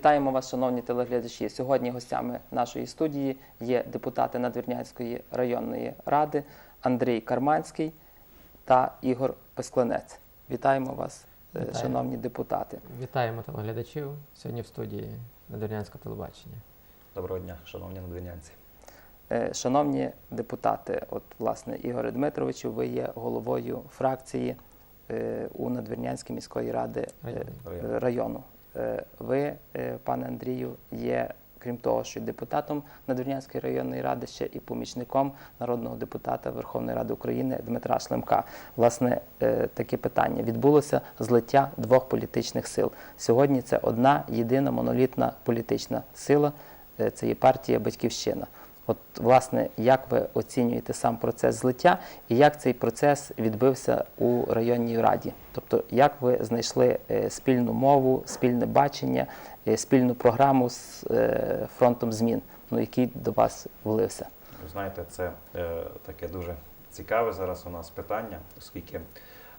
Вітаємо вас, шановні телеглядачі. Сьогодні гостями нашої студії є депутати Надвірнянської районної ради Андрій Карманський та Ігор Пескланець. Вітаємо вас, е, Вітаю. шановні депутати. Вітаємо телеглядачів сьогодні в студії Надвірнянського телебачення. Доброго дня, шановні надвірнянці. Е, Шановні депутати, от власне Ігоре Дмитровичу, ви є головою фракції е, у Надвірнянській міської ради Району. району. Е, Ви, е, пане Андрію, є, крім того, що депутатом Надвірнянської районної ради, ще і помічником народного депутата Верховної Ради України Дмитра Шлемка. Власне, е, таке питання. Відбулося злиття двох політичних сил. Сьогодні це одна єдина монолітна політична сила. Це є партія Батьківщина. От, власне, як ви оцінюєте сам процес злиття і як цей процес відбився у районній раді? Тобто, як ви знайшли е, спільну мову, спільне бачення, е, спільну програму з е, фронтом змін, ну, який до вас влився? Знаєте, це е, таке дуже цікаве зараз у нас питання, оскільки е,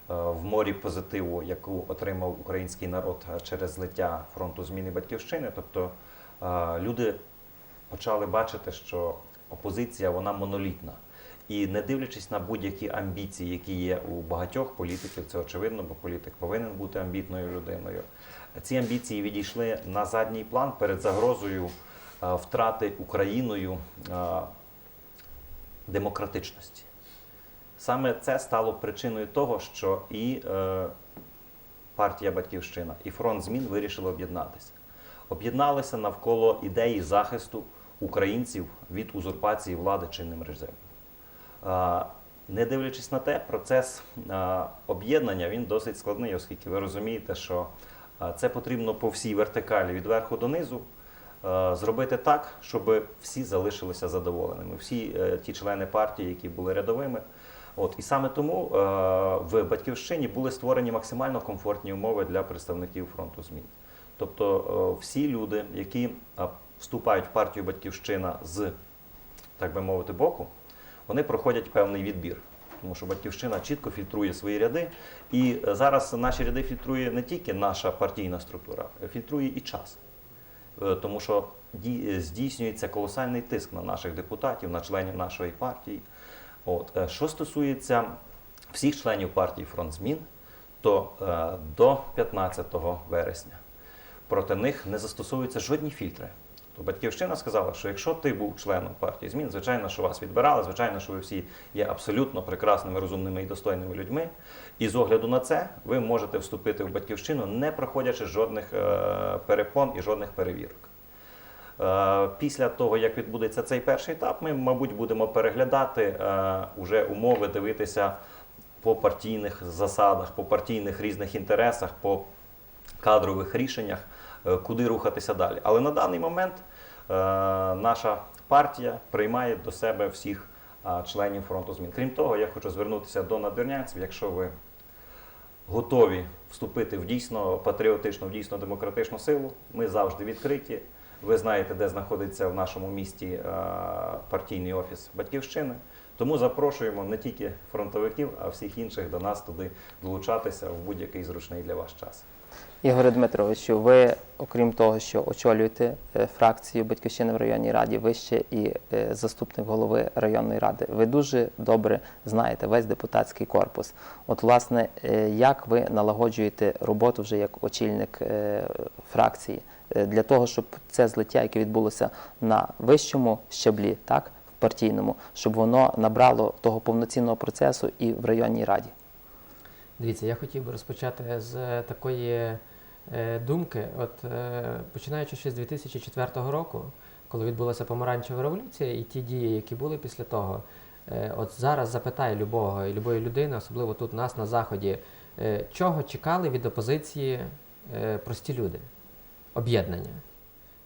в морі позитиву, яку отримав український народ через злиття фронту зміни батьківщини, тобто е, люди почали бачити, що опозиція вона монолітна. І не дивлячись на будь-які амбіції, які є у багатьох політиків, це очевидно, бо політик повинен бути амбітною людиною. Ці амбіції відійшли на задній план перед загрозою е, втрати Україною е, демократичності. Саме це стало причиною того, що і е, партія Батьківщина, і фронт змін вирішили об'єднатися. Об'єдналися навколо ідеї захисту українців від узурпації влади чинним режимом. Не дивлячись на те, процес об'єднання він досить складний, оскільки ви розумієте, що це потрібно по всій вертикалі від верху до низу зробити так, щоб всі залишилися задоволеними, всі е, ті члени партії, які були рядовими. От і саме тому е, в батьківщині були створені максимально комфортні умови для представників фронту змін. Тобто е, всі люди, які вступають в партію Батьківщина з, так би мовити, боку, вони проходять певний відбір. Тому що батьківщина чітко фільтрує свої ряди, і е, зараз наші ряди фільтрує не тільки наша партійна структура, е, фільтрує і час. Е, Тому що здійснюється колосальний тиск на наших депутатів, на членів нашої партії. От. Що стосується всіх членів партії Фронт Змін, то до 15 вересня проти них не застосовуються жодні фільтри. То батьківщина сказала, що якщо ти був членом партії змін, звичайно, що вас відбирали, звичайно, що ви всі є абсолютно прекрасними, розумними і достойними людьми. І з огляду на це ви можете вступити в батьківщину, не проходячи жодних е, перепон і жодних перевірок. Е, Після того, як відбудеться цей перший етап, ми, мабуть, будемо переглядати е, уже умови, дивитися по партійних засадах, по партійних різних інтересах, по кадрових рішеннях, куди рухатися далі. Але на даний момент наша партія приймає до себе всіх е, членів фронту змін. Крім того, я хочу звернутися до надвірнянців, якщо ви готові вступити в дійсно патріотичну, в дійсно демократичну силу, ми завжди відкриті. Ви знаєте, де знаходиться в нашому місті е, партійний офіс Батьківщини. Тому запрошуємо не тільки фронтовиків, а всіх інших до нас туди долучатися в будь-який зручний для вас час. Ігоре Дмитровичу, ви, окрім того, що очолюєте е, фракцію Батьківщини в районній раді, ви ще і е, заступник голови районної ради. Ви дуже добре знаєте весь депутатський корпус. От, власне, е, як ви налагоджуєте роботу вже як очільник фракції для того, щоб це злиття, яке відбулося на вищому щаблі, так, в партійному, щоб воно набрало того повноцінного процесу і в районній раді? Дивіться, я хотів би розпочати з такої е, думки. От е, починаючи ще з 2004 року, коли відбулася помаранчева революція, і ті дії, які були після того, е, от зараз запитаю любого і любої людини, особливо тут нас на заході, е, чого чекали від опозиції е, прості люди? Об'єднання.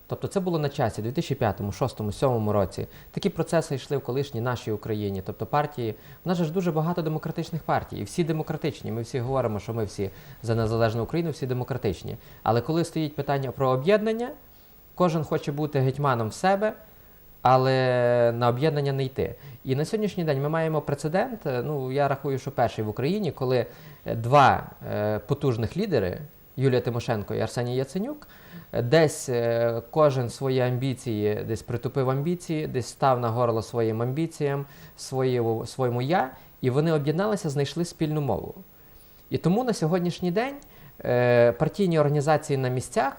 Тобто це було на часі, у 2005, 2006, 2007 році. Такі процеси йшли в колишній нашій Україні. Тобто партії, у нас же ж дуже багато демократичних партій, і всі демократичні. Ми всі говоримо, що ми всі за незалежну Україну, всі демократичні. Але коли стоїть питання про об'єднання, кожен хоче бути гетьманом в себе, але на об'єднання не йти. І на сьогоднішній день ми маємо прецедент. е, Ну я рахую, що перший в Україні, коли е, два е, потужних лідери Юлія Тимошенко і Арсеній Яценюк. Е, Десь е, кожен свої амбіції, десь притупив амбіції, десь став на горло своїм амбіціям, своєму, своєму я, і вони об'єдналися, знайшли спільну мову. І тому на сьогоднішній день е, партійні організації на місцях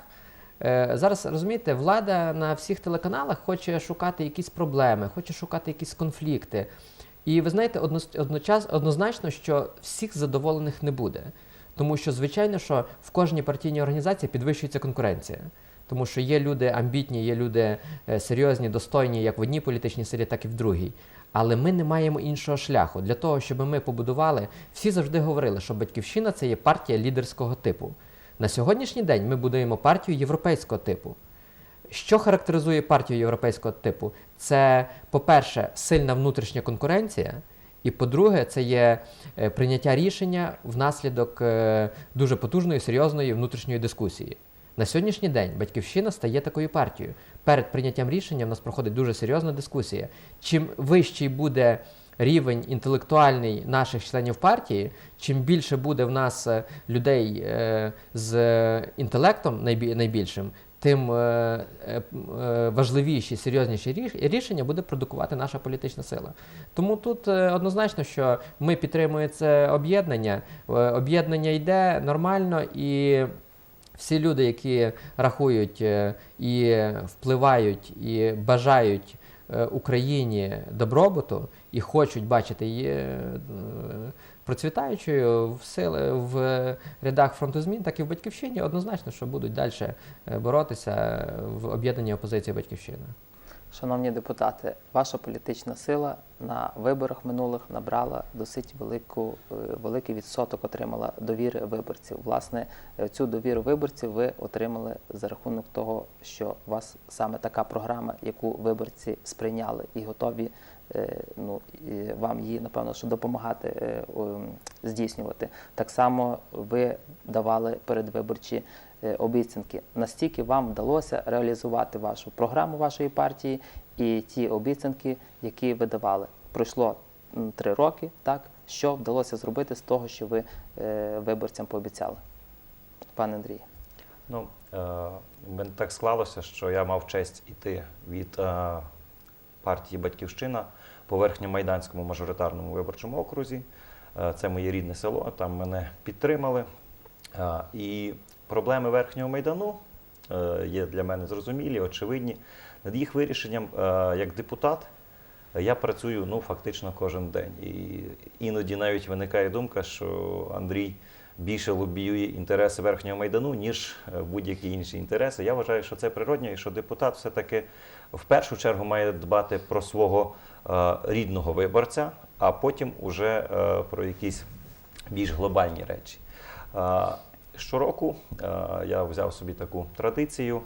зараз розумієте, влада на всіх телеканалах хоче шукати якісь проблеми, хоче шукати якісь конфлікти. І ви знаєте, одно- одночас, однозначно, що всіх задоволених не буде. Тому що, звичайно, що в кожній партійній організації підвищується конкуренція. Тому що є люди амбітні, є люди е, серйозні, достойні як в одній політичній силі, так і в другій. Але ми не маємо іншого шляху. Для того, щоб ми побудували, всі завжди говорили, що батьківщина це є партія лідерського типу. На сьогоднішній день ми будуємо партію європейського типу. Що характеризує партію європейського типу? Це, по-перше, сильна внутрішня конкуренція, і по-друге, це є е, прийняття рішення внаслідок е, дуже потужної, серйозної внутрішньої дискусії. На сьогоднішній день батьківщина стає такою партією. Перед прийняттям рішення в нас проходить дуже серйозна дискусія. Чим вищий буде рівень інтелектуальний наших членів партії, чим більше буде в нас е, людей з інтелектом найбі- найбільшим, тим е, е, е, важливіші, серйозніші рішення буде продукувати наша політична сила. Тому тут однозначно, що ми підтримуємо це об'єднання. Об'єднання йде нормально і. Всі люди, які рахують і впливають, і бажають Україні добробуту і хочуть бачити її процвітаючою в сили в рядах фронту змін, так і в батьківщині, однозначно, що будуть далі боротися в об'єднанні опозиції батьківщини. Шановні депутати, ваша політична сила на виборах минулих набрала досить велику, е, великий відсоток, отримала довіри виборців. Власне, е, цю довіру виборців ви отримали за рахунок того, що у вас саме така програма, яку виборці сприйняли і готові е, ну, і вам її, напевно, що допомагати е, здійснювати. Так само ви давали передвиборчі е, обіцянки. Настільки вам вдалося реалізувати вашу програму вашої партії і ті обіцянки, які ви давали. Пройшло три роки, так? Що вдалося зробити з того, що ви е, виборцям пообіцяли? Пане Андрій. Ну, е, так склалося, що я мав честь іти від е, партії Батьківщина по верхньомайданському мажоритарному виборчому окрузі. Е, це моє рідне село, там мене підтримали. Е, і проблеми верхнього майдану е, є для мене зрозумілі, очевидні. Над їх вирішенням як депутат я працюю ну, фактично кожен день. І іноді навіть виникає думка, що Андрій більше лобіює інтереси верхнього майдану, ніж будь-які інші інтереси. Я вважаю, що це природньо, і що депутат все-таки в першу чергу має дбати про свого е, рідного виборця, а потім уже е, про якісь більш глобальні речі. Е, Щороку я взяв собі таку традицію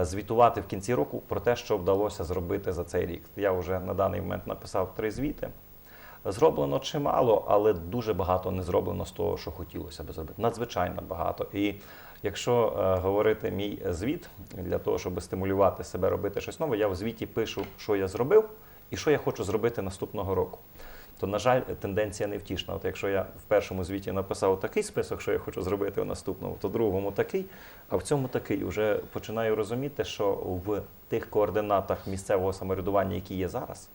звітувати в кінці року про те, що вдалося зробити за цей рік. Я вже на даний момент написав три звіти. Зроблено чимало, але дуже багато не зроблено з того, що хотілося би зробити. Надзвичайно багато. І якщо е, говорити мій звіт для того, щоб стимулювати себе робити щось нове, я в звіті пишу, що я зробив і що я хочу зробити наступного року. То, на жаль, тенденція невтішна. От якщо я в першому звіті написав такий список, що я хочу зробити в наступному, то в другому такий, а в цьому такий. Вже починаю розуміти, що в тих координатах місцевого самоврядування, які є зараз,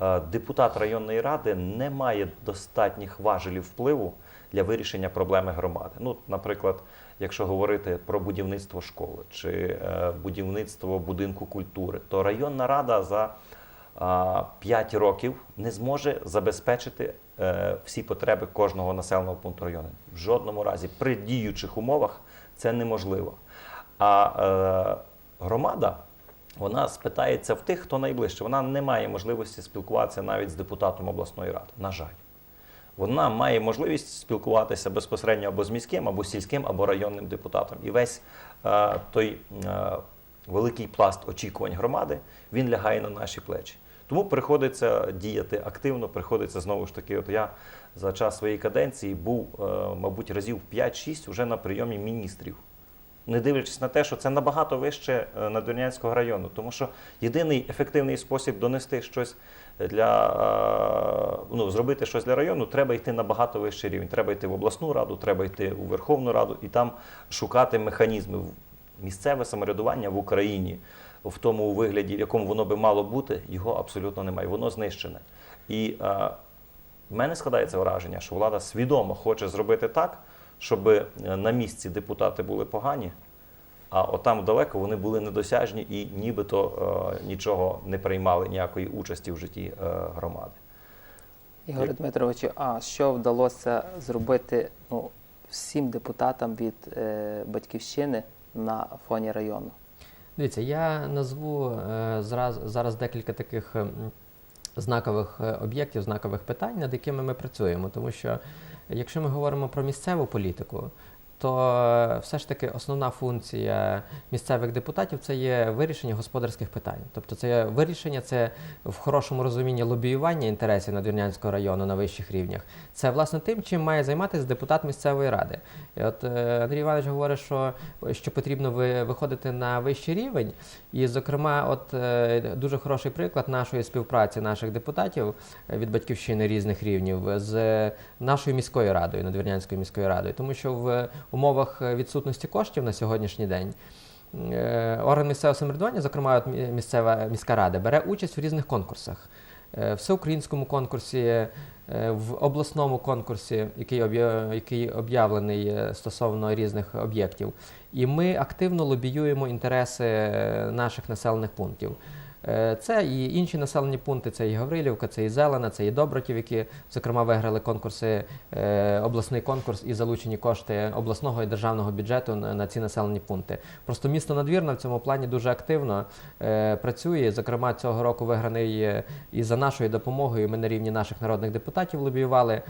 е, депутат районної ради не має достатніх важелів впливу для вирішення проблеми громади. Ну, наприклад, якщо говорити про будівництво школи чи е, будівництво будинку культури, то районна рада за 5 років не зможе забезпечити е, всі потреби кожного населеного пункту району. В жодному разі при діючих умовах це неможливо. А е, громада вона спитається в тих, хто найближче. Вона не має можливості спілкуватися навіть з депутатом обласної ради. На жаль. Вона має можливість спілкуватися безпосередньо або з міським, або сільським, або районним депутатом. І весь е, той е, великий пласт очікувань громади він лягає на наші плечі. Тому приходиться діяти активно, приходиться знову ж таки. От я за час своєї каденції був, е, мабуть, разів 5-6 вже на прийомі міністрів не дивлячись на те, що це набагато вище е, Надвірнянського району. Тому що єдиний ефективний спосіб донести щось для е, ну, зробити щось для району, треба йти на багато вищий рівень. Треба йти в обласну раду, треба йти у Верховну Раду і там шукати механізми. Місцеве самоврядування в Україні в тому вигляді, в якому воно би мало бути, його абсолютно немає. Воно знищене. І е, в мене складається враження, що влада свідомо хоче зробити так, щоб е, на місці депутати були погані, а отам далеко вони були недосяжні і нібито е, нічого не приймали, ніякої участі в житті е, громади. Ігоре Як- Дмитровичу, а що вдалося зробити ну, всім депутатам від е, батьківщини на фоні району? Дивіться, я назву е, зараз, зараз декілька таких знакових е, об'єктів, знакових питань, над якими ми працюємо. Тому що якщо ми говоримо про місцеву політику, то е, все ж таки основна функція місцевих депутатів це є вирішення господарських питань. Тобто це вирішення, це в хорошому розумінні лобіювання інтересів Надвірнянського району на вищих рівнях. Це власне тим, чим має займатися депутат місцевої ради. І от е, Андрій Іванович говорить, що, що потрібно ви, виходити на вищий рівень. І, зокрема, от е, дуже хороший приклад нашої співпраці наших депутатів від батьківщини різних рівнів з нашою міською радою, Надвірнянською міською радою, тому що в умовах е, відсутності коштів на сьогоднішній день. е, Орган місцевого самоврядування, зокрема місцева міська рада, бере участь в різних конкурсах. Е, Всеукраїнському конкурсі, в обласному конкурсі, який об'я- об'явлений стосовно різних об'єктів. І ми активно лобіюємо інтереси наших населених пунктів. Е, Це і інші населені пункти, це і Гаврилівка, це і Зелена, це і Добротів, які, зокрема, виграли конкурси, е, обласний конкурс і залучені кошти обласного і державного бюджету на, ці населені пункти. Просто місто Надвірна в цьому плані дуже активно е, працює. Зокрема, цього року виграний і за нашою допомогою. Ми на рівні наших народних депутатів лобіювали.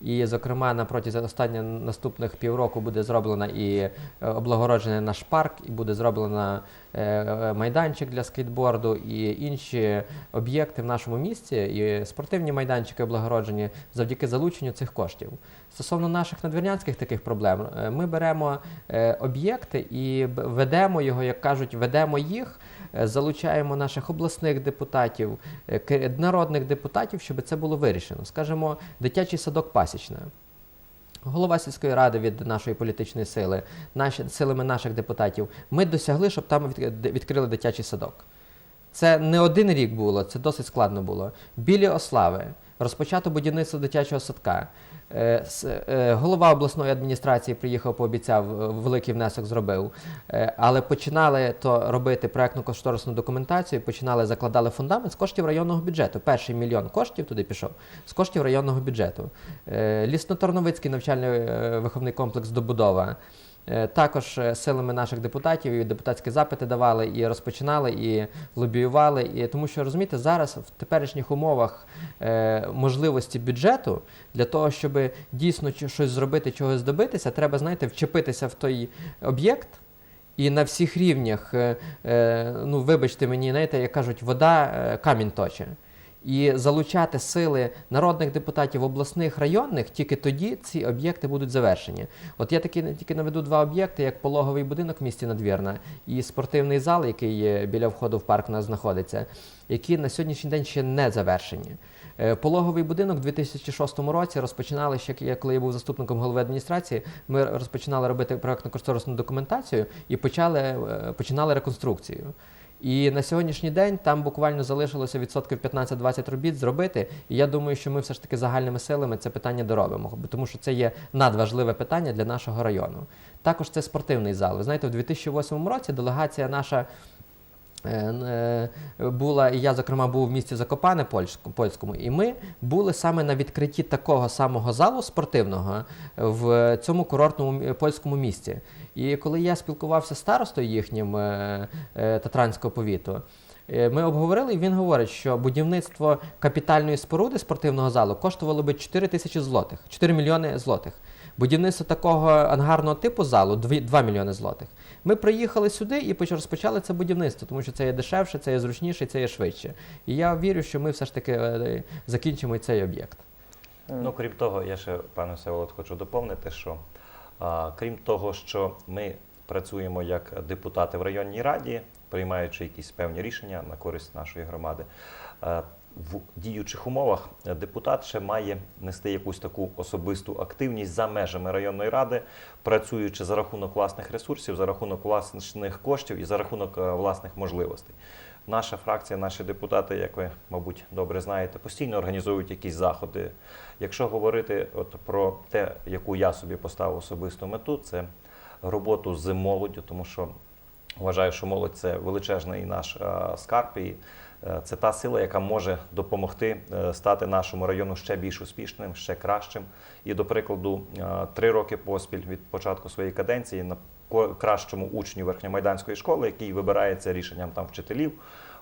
І, зокрема, на протязі останніх наступних півроку буде зроблено і е, облагороджений наш парк, і буде зроблено е, е, майданчик для скейтборду, і інші об'єкти в нашому місті, і спортивні майданчики облагороджені завдяки залученню цих коштів. Стосовно наших надвірнянських таких проблем, ми беремо об'єкти і ведемо його, як кажуть, ведемо їх, залучаємо наших обласних депутатів, е, народних депутатів, щоб це було вирішено. Скажімо, дитячий садок Пасічна. Голова сільської ради від нашої політичної сили, наші, силами наших депутатів, ми досягли, щоб там відкрили дитячий садок. Це не один рік було, це досить складно було. Білі Ослави, розпочато будівництво дитячого садка. Е, е, Голова обласної адміністрації приїхав, пообіцяв, е, великий внесок зробив. Але починали то робити проектну кошторисну документацію, починали, закладали фундамент з коштів районного бюджету. Перший мільйон коштів туди пішов з коштів районного бюджету. Лісно-Торновицький навчальний е, виховний комплекс добудова. Е, Також е, силами наших депутатів і депутатські запити давали, і розпочинали, і лобіювали. І тому що розумієте, зараз в теперішніх умовах е, можливості бюджету для того, щоб дійсно щось зробити, чогось добитися, треба знаєте, вчепитися в той об'єкт. І на всіх рівнях, ну вибачте мені, знаєте, як кажуть, вода камінь точе. І залучати сили народних депутатів обласних районних, тільки тоді ці об'єкти будуть завершені. От я таки тільки наведу два об'єкти, як пологовий будинок в місті Надвірна і спортивний зал, який біля входу в парк у нас знаходиться, які на сьогоднішній день ще не завершені. Е, Пологовий будинок у 2006 році розпочинали ще коли я був заступником голови адміністрації. Ми розпочинали робити проектно кошторисну документацію і почали е, починали реконструкцію. І на сьогоднішній день там буквально залишилося відсотків 15-20 робіт зробити. І я думаю, що ми все ж таки загальними силами це питання доробимо, тому що це є надважливе питання для нашого району. Також це спортивний зал. Ви знаєте, в 2008 році делегація наша. е, е, Була, і я, зокрема, був в місті Закопане польському, і ми були саме на відкритті такого самого залу спортивного в цьому курортному польському місті. І коли я спілкувався з старостою їхнім е, е, Татранського повіту, е, ми обговорили, і він говорить, що будівництво капітальної споруди спортивного залу коштувало би 4 тисячі злотих, 4 мільйони злотих. Будівництво такого ангарного типу залу 2, 2 мільйони злотих. Ми приїхали сюди і розпочали це будівництво, тому що це є дешевше, це є зручніше, це є швидше. І я вірю, що ми все ж таки закінчимо цей об'єкт. Ну, крім того, я ще, пане Всеволод, хочу доповнити, що крім того, що ми працюємо як депутати в районній раді, приймаючи якісь певні рішення на користь нашої громади. Е, В діючих умовах депутат ще має нести якусь таку особисту активність за межами районної ради, працюючи за рахунок власних ресурсів, за рахунок власних коштів і за рахунок е, власних можливостей. Наша фракція, наші депутати, як ви, мабуть, добре знаєте, постійно організовують якісь заходи. Якщо говорити от про те, яку я собі поставив особисту мету, це роботу з молоддю, тому що вважаю, що молодь це величезний наш е, скарб, і е, це та сила, яка може допомогти е, стати нашому району ще більш успішним, ще кращим. І, до прикладу, три роки поспіль від початку своєї каденції на кращому учню Верхньомайданської школи, який вибирається рішенням там вчителів,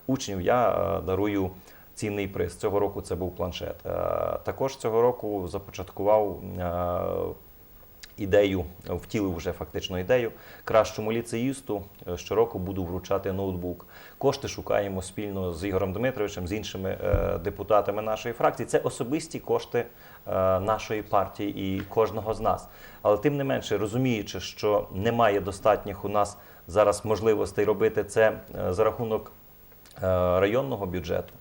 учнів, я дарую цінний приз. Цього року це був планшет. Також цього року започаткував ідею, втілив вже фактично ідею. Кращому ліцеїсту е, щороку буду вручати ноутбук. Кошти шукаємо спільно з Ігорем Дмитровичем, з іншими е, депутатами нашої фракції. Це особисті кошти е, нашої партії і кожного з нас. Але тим не менше, розуміючи, що немає достатніх у нас зараз можливостей робити це за рахунок районного бюджету.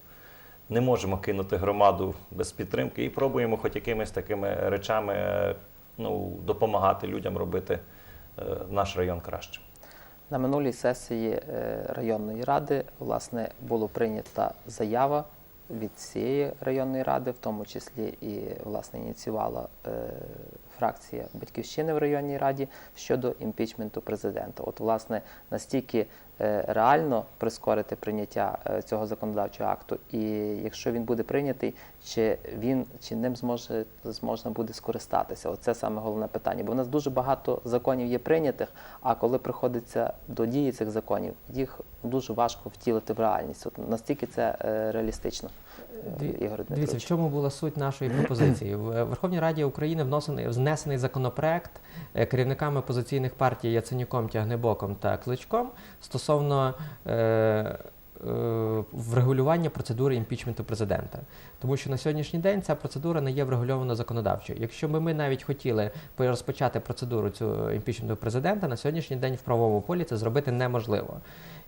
Не можемо кинути громаду без підтримки і пробуємо хоч якимись такими речами ну, допомагати людям робити е, наш район краще. На минулій сесії е, районної ради власне було прийнята заява від всієї районної ради, в тому числі і власне ініціювала е, фракція Батьківщини в районній раді щодо імпічменту президента. От, власне, настільки реально прискорити прийняття е, цього законодавчого акту, і якщо він буде прийнятий, чи він чи ним зможе зможна буде скористатися? Оце саме головне питання. Бо в нас дуже багато законів є прийнятих, а коли приходиться до дії цих законів, їх дуже важко втілити в реальність. От настільки це е, реалістично, е, Дивіться, в чому була суть нашої пропозиції? В Верховній Раді України вносений внесений законопроект е, керівниками опозиційних партій Яценюком, Тягнебоком та Кличком стосовно е, е, врегулювання процедури імпічменту президента. Тому що на сьогоднішній день ця процедура не є врегульована законодавчо. Якщо би ми навіть хотіли розпочати процедуру цього імпічменту президента, на сьогоднішній день в правовому полі це зробити неможливо.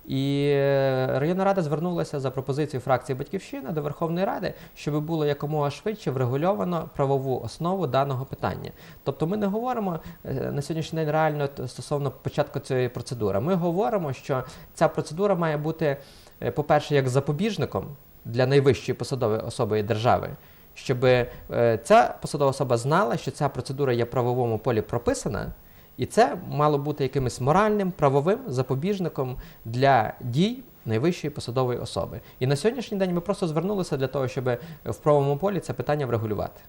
І е, районна рада звернулася за пропозицією фракції Батьківщина до Верховної Ради, щоб було якомога швидше врегульовано правову основу даного питання. Тобто ми не говоримо е, на сьогоднішній день реально стосовно початку цієї процедури. Ми говоримо, що ця процедура має бути, е, по-перше, як запобіжником для найвищої посадової особи держави. Щоб ця посадова особа знала, що ця процедура є в правовому полі прописана, і це мало бути якимось моральним, правовим запобіжником для дій найвищої посадової особи. І на сьогоднішній день ми просто звернулися для того, щоб в правовому полі це питання врегулювати.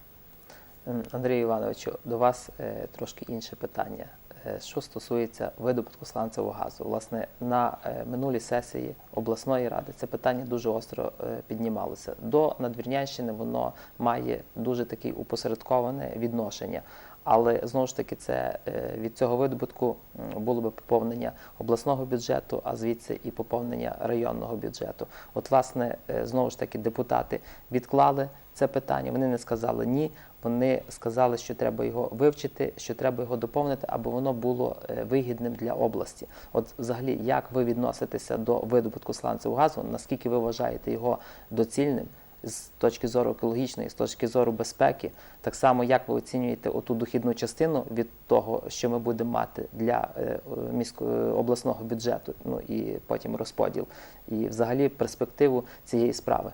М, Андрію Івановичу, до вас е, трошки інше питання. Е, Що стосується видобутку сланцевого газу, власне, на е, минулій сесії обласної ради це питання дуже остро е, піднімалося. До Надвірнянщини воно має дуже таке упосередковане відношення. Але знову ж таки, це е, від цього видобутку було би поповнення обласного бюджету, а звідси і поповнення районного бюджету. От, власне, е, знову ж таки, депутати відклали це питання. Вони не сказали ні. Вони сказали, що треба його вивчити, що треба його доповнити, аби воно було е, вигідним для області. От, взагалі, як ви відноситеся до видобутку сланцевого газу? Наскільки ви вважаєте його доцільним? З точки зору екологічної, з точки зору безпеки, так само як ви оцінюєте оту дохідну частину від того, що ми будемо мати для е, міського обласного бюджету, ну і потім розподіл, і взагалі перспективу цієї справи.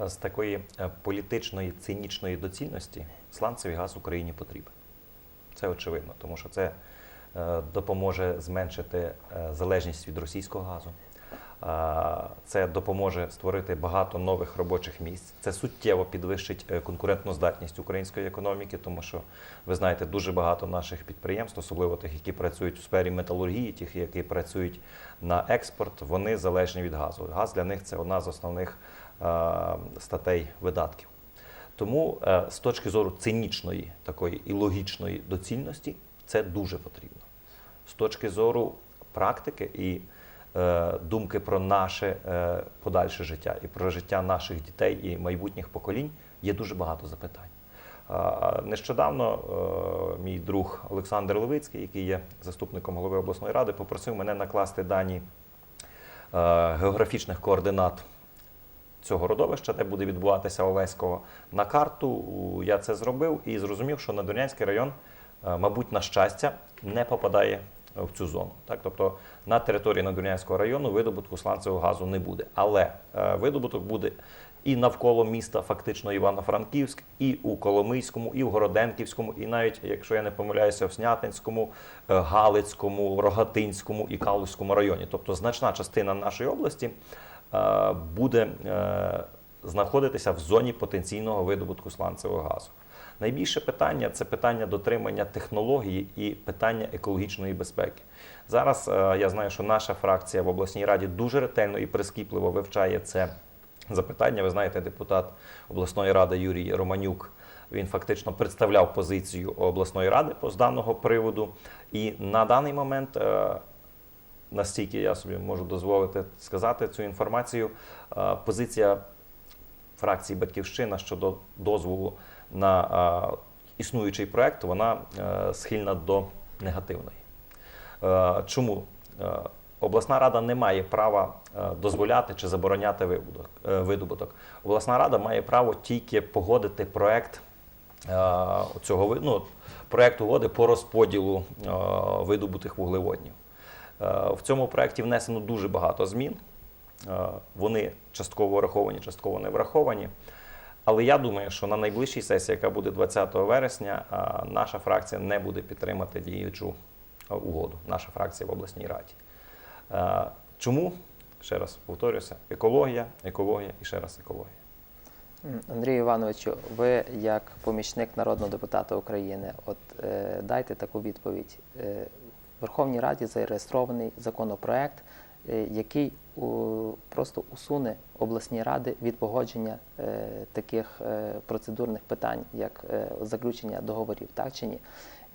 З такої е, політичної цинічної доцільності сланцевий газ Україні потрібен. Це очевидно, тому що це е, допоможе зменшити е, залежність від російського газу. Це допоможе створити багато нових робочих місць. Це суттєво підвищить е, конкурентну здатність української економіки, тому що ви знаєте, дуже багато наших підприємств, особливо тих, які працюють у сфері металургії, тих, які працюють на експорт, вони залежні від газу. Газ для них це одна з основних е, статей видатків. Тому е, з точки зору цинічної такої і логічної доцільності це дуже потрібно. З точки зору практики і думки про наше е, подальше життя і про життя наших дітей і майбутніх поколінь є дуже багато запитань. Нещодавно е, мій друг Олександр Левицький, який є заступником голови обласної ради, попросив мене накласти дані е, географічних координат цього родовища, де буде відбуватися Олеського, на карту. Я це зробив і зрозумів, що Надвірнянський район, е, мабуть, на щастя, не попадає в цю зону. Так, тобто на території Надвірнянського району видобутку сланцевого газу не буде. Але е, видобуток буде і навколо міста, фактично Івано-Франківськ, і у Коломийському, і в Городенківському, і навіть, якщо я не помиляюся, в Снятинському, е, Галицькому, Рогатинському і Калузькому районі. Тобто значна частина нашої області е, буде знаходитися в зоні потенційного видобутку сланцевого газу. Найбільше питання це питання дотримання технології і питання екологічної безпеки. Зараз е, я знаю, що наша фракція в обласній раді дуже ретельно і прискіпливо вивчає це запитання. Ви знаєте, депутат обласної ради Юрій Романюк. Він фактично представляв позицію обласної ради по з даного приводу. І на даний момент, е, настільки я собі можу дозволити сказати цю інформацію, е, позиція фракції Батьківщина щодо дозволу на існуючий проект, вона е, схильна до негативної. Е, Чому? Е, Обласна рада не має права дозволяти чи забороняти видобуток-. Обласна рада має право тільки погодити проект цього ну, проект угоди по розподілу видобутих вуглеводнів. В цьому проекті внесено дуже багато змін. Вони частково враховані, частково не враховані. Але я думаю, що на найближчій сесії, яка буде 20 вересня, наша фракція не буде підтримати діючу угоду. Наша фракція в обласній раді. Чому? Ще раз повторюся: екологія, екологія і ще раз екологія. Андрію Івановичу, ви як помічник народного депутата України, от е, дайте таку відповідь. Е, в Верховній Раді зареєстрований законопроект, який просто усуне обласні ради від погодження е, таких е, процедурних питань, як е, заключення договорів, так чи ні?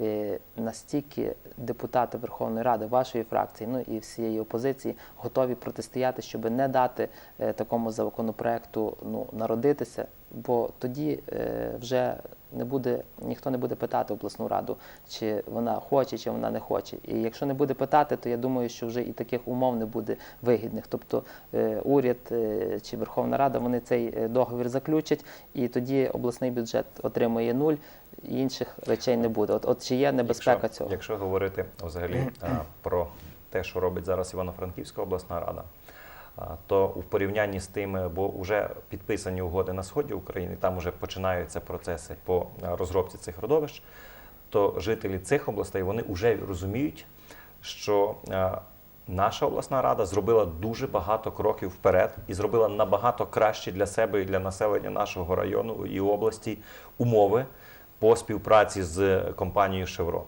Е, настільки депутати Верховної Ради, вашої фракції, ну і всієї опозиції готові протистояти, щоб не дати е, такому законопроекту ну, народитися, бо тоді е, вже не буде, ніхто не буде питати обласну раду, чи вона хоче, чи вона не хоче. І якщо не буде питати, то я думаю, що вже і таких умов не буде вигідних. Тобто е, уряд е, чи Верховна Рада вони цей е, договір заключать, і тоді обласний бюджет отримує нуль, і інших речей не буде. От, от чи є небезпека якщо, цього? Якщо говорити взагалі про те, що робить зараз Івано-Франківська обласна рада, то у порівнянні з тим, бо вже підписані угоди на сході України, там вже починаються процеси по розробці цих родовищ, то жителі цих областей вони вже розуміють, що наша обласна рада зробила дуже багато кроків вперед і зробила набагато краще для себе і для населення нашого району і області умови по співпраці з компанією Шеврон.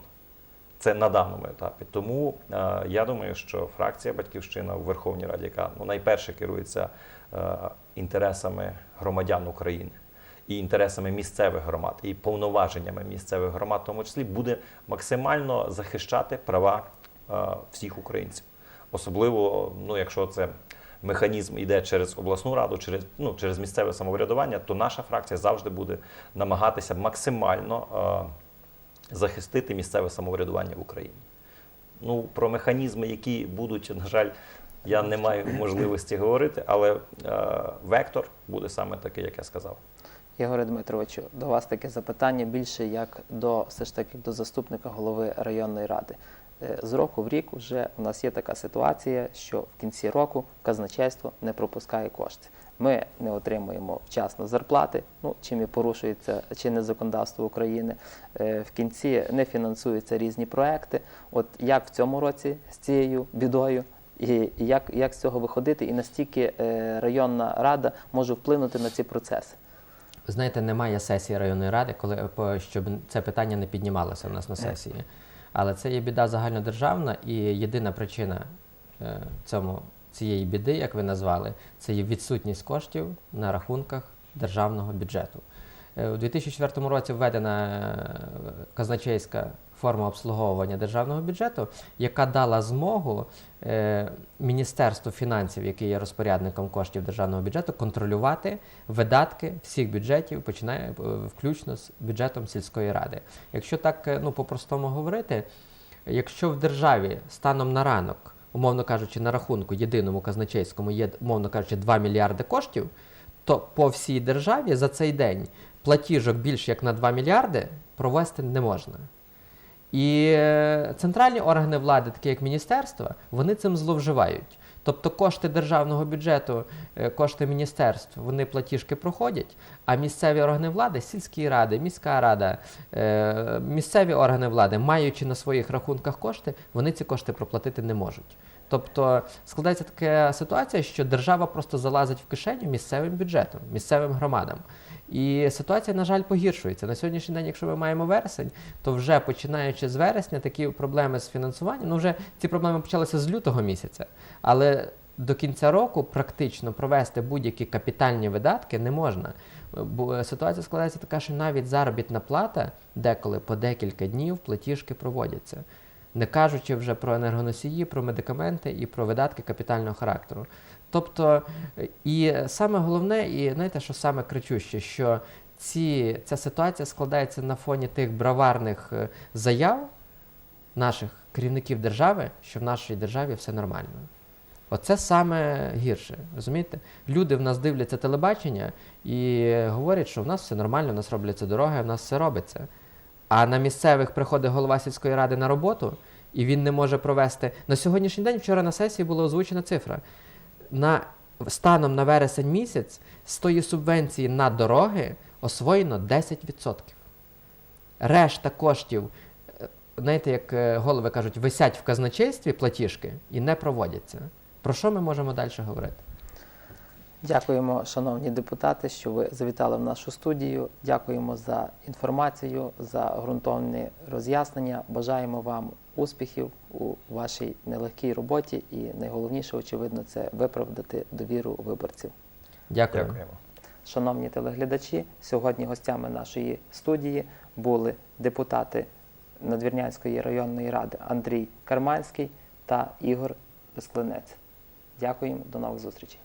Це на даному етапі. Тому е, я думаю, що фракція Батьківщина в Верховній Раді, яка ну, найперше керується е, інтересами громадян України і інтересами місцевих громад, і повноваженнями місцевих громад, в тому числі, буде максимально захищати права е, всіх українців. Особливо, ну, якщо це механізм йде через обласну раду, через, ну, через місцеве самоврядування, то наша фракція завжди буде намагатися максимально е, захистити місцеве самоврядування в Україні. Ну, про механізми, які будуть, на жаль, я не маю можливості говорити, але е, вектор буде саме такий, як я сказав. Ігоре Дмитровичу, до вас таке запитання більше як до все ж таки до заступника голови районної ради. Е, З року в рік вже у нас є така ситуація, що в кінці року казначейство не пропускає кошти. Ми не отримуємо вчасно зарплати, ну чим і порушується чинне законодавство України. Е, В кінці не фінансуються різні проекти. От як в цьому році з цією бідою і як, як з цього виходити, і настільки е, районна рада може вплинути на ці процеси? Ви знаєте, немає сесії районної ради, коли щоб це питання не піднімалося в нас на сесії. Але це є біда загальнодержавна, і єдина причина е, цьому цієї біди, як ви назвали, це є відсутність коштів на рахунках державного бюджету. Е, У 2004 році введена е, казначейська форма обслуговування державного бюджету, яка дала змогу е, Міністерству фінансів, яке є розпорядником коштів державного бюджету, контролювати видатки всіх бюджетів, починає включно з бюджетом сільської ради. Якщо так ну, по-простому говорити, якщо в державі станом на ранок, умовно кажучи, на рахунку єдиному казначейському є, умовно кажучи, 2 мільярди коштів, то по всій державі за цей день платіжок більш як на 2 мільярди провести не можна. І е, центральні органи влади, такі як міністерства, вони цим зловживають. Тобто кошти державного бюджету, е, кошти міністерств, вони платіжки проходять, а місцеві органи влади, сільські ради, міська рада, е, місцеві органи влади, маючи на своїх рахунках кошти, вони ці кошти проплатити не можуть. Тобто складається така ситуація, що держава просто залазить в кишеню місцевим бюджетом, місцевим громадам. І ситуація, на жаль, погіршується. На сьогоднішній день, якщо ми маємо вересень, то вже починаючи з вересня такі проблеми з фінансуванням, ну вже ці проблеми почалися з лютого місяця. Але до кінця року практично провести будь-які капітальні видатки не можна. Бо ситуація складається така, що навіть заробітна плата деколи по декілька днів платіжки проводяться. Не кажучи вже про енергоносії, про медикаменти і про видатки капітального характеру. Тобто, і саме головне, і знаєте, що саме кричуще, що ці, ця ситуація складається на фоні тих браварних е, заяв наших керівників держави, що в нашій державі все нормально. Оце саме гірше. Розумієте? Люди в нас дивляться телебачення і говорять, що в нас все нормально, в нас робляться дороги, в нас все робиться. А на місцевих приходить голова сільської ради на роботу, і він не може провести. На сьогоднішній день, вчора на сесії була озвучена цифра. На, станом на вересень місяць з тої субвенції на дороги освоєно 10%. Решта коштів, е, знаєте, як е, голови кажуть, висять в казначействі платіжки і не проводяться. Про що ми можемо далі говорити? Дякуємо, шановні депутати, що ви завітали в нашу студію. Дякуємо за інформацію, за ґрунтовні роз'яснення. Бажаємо вам успіхів у вашій нелегкій роботі, і найголовніше, очевидно, це виправдати довіру виборців. Дякую. Дякуємо. Шановні телеглядачі, сьогодні гостями нашої студії були депутати Надвірнянської районної ради Андрій Карманський та Ігор Безклинець. Дякуємо, до нових зустрічей.